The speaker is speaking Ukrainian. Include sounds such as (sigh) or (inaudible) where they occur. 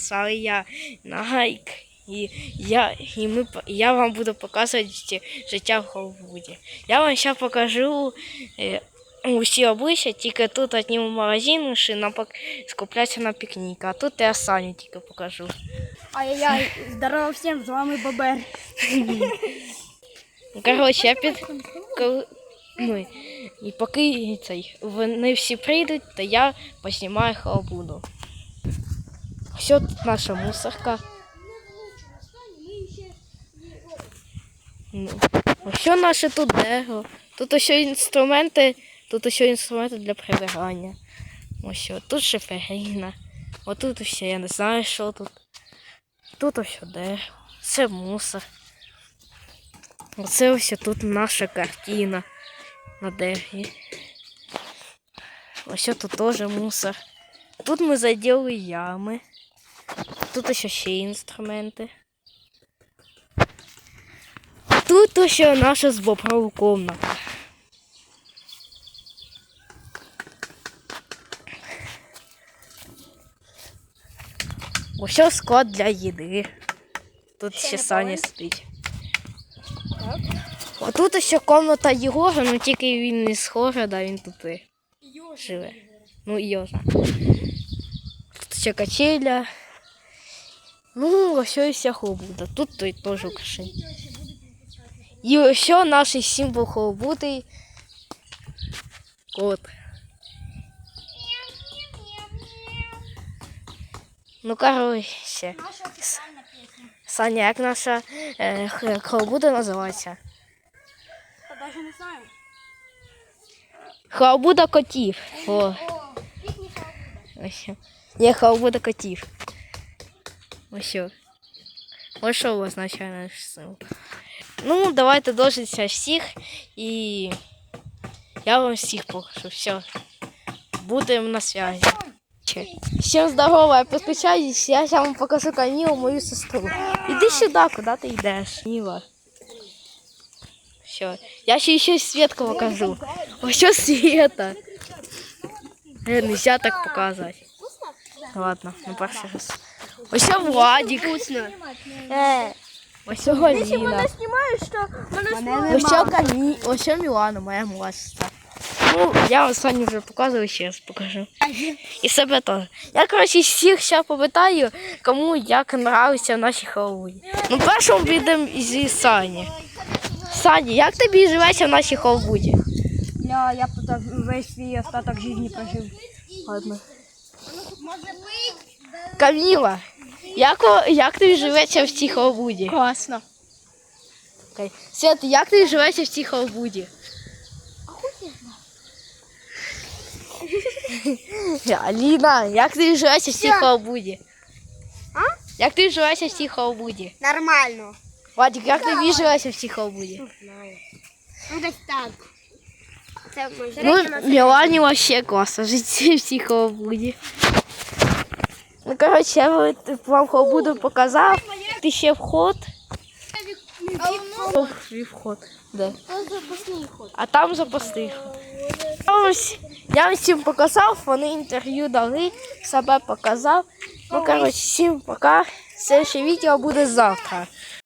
поставили я на. І я, і ми, я вам буду показувати життя в Голлівуді. Я вам зараз покажу е, усі обличчя, тільки тут одні в магазин, що на пок... скупляться на пікнік, а тут я Саню тільки покажу. Ай-яй-яй, здорово всім, з вами Бобер. Ну, Коротше, я під. Ну, і поки цей, вони всі прийдуть, то я познімаю халабуду. Тут наша мусорка. Ну, ось наше тут дерево. Тут ось інструменти, тут ось інструменти для прибирання. Ось тут шиферина. Отут ось я не знаю, що тут. Тут ось дерево. Це мусор. Оце ось тут наша картина на дереві. Ось тут теж мусор. Тут ми заділи ями. Тут ще ще інструменти. Тут ось наша з боброву комната. Ось склад для їди. Тут ще Саня спить. А тут ще комната Єгора, ну тільки він не з города, він тут і живе. Ну, Йожа. Тут ще качеля. Ну, ось і вся хлобуда. Тут той теж украшення. І ще наш символ хлобуди. Кот. Ну, короче. Наша офіціальна пісня. Саня, як наша е, х- хлобуда називається? Я навіть не знаю. Халабуда котів. О, ось. Є котів. Ось. що. Ось що означає наш символ. Ну, давайте дожитися всіх і я вам всіх покажу. Все. Будемо на связи. Че. Всем здорово, я подключаюсь, я сейчас вам покажу Камилу, мою сестру. Иди сюда, куда ты идешь, Мила. Все, я еще еще Светку покажу. Ось що Света. Э, нельзя так показывать. Ладно, ну перший раз. Ось Владик. Е, Ось що Галіна. знімаєш, то мене Ось Камі... Ось що Мілана, моя младша. Ну, я вам Саню вже показую, ще раз покажу. І себе теж. Я, коротше, всіх ще попитаю, кому як нравиться наші халуї. Ну, першому підемо зі Сані. Сані, як тобі живеться в нашій халбуді? Бля, я б тут весь свій остаток житті прожив. Ладно. Каміла, як, як тобі живеться в цій халбуді? Класно. Окей. Свят, як тобі живеться в цій халбуді? (laughs) Аліна, як ти живеться в цій халбуді? А? Як ти живеться в цій халбуді? Нормально. Владик, як тобі живеться в цій халбуді? Ну, десь так. Це Ну, Мілані вообще класно жити в цій халбуді. Ну, коротше, я вам- буду халбуду показав. Ти ще вход. Ох, свій вход. Де? А там запасний. Ось, я вам всім показав, вони інтерв'ю дали, себе показав. Ну, коротше, всім пока. Следующее відео буде завтра.